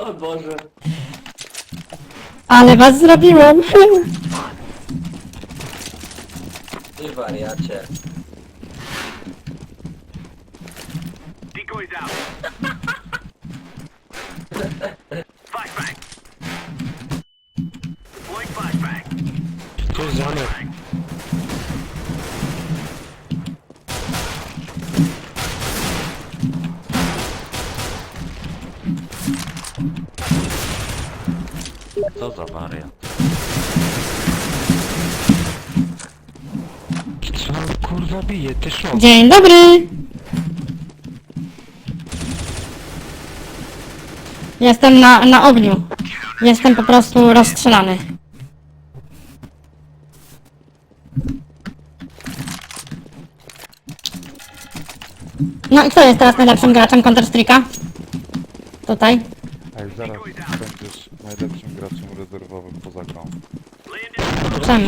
O Boże. Ale was zrobiłem! Ty wariacie. Decoys out. flashbang. Deploying flashbang. Jest Janek. Co za wariat? Co kurwa bije? Ty szok. Dzień dobry! Jestem na, na ogniu. Jestem po prostu rozstrzelany. No i kto jest teraz najlepszym graczem Counter-Strike'a? Tutaj. Zaraz będziesz najlepszym graczem rezerwowym poza grą. Czemu?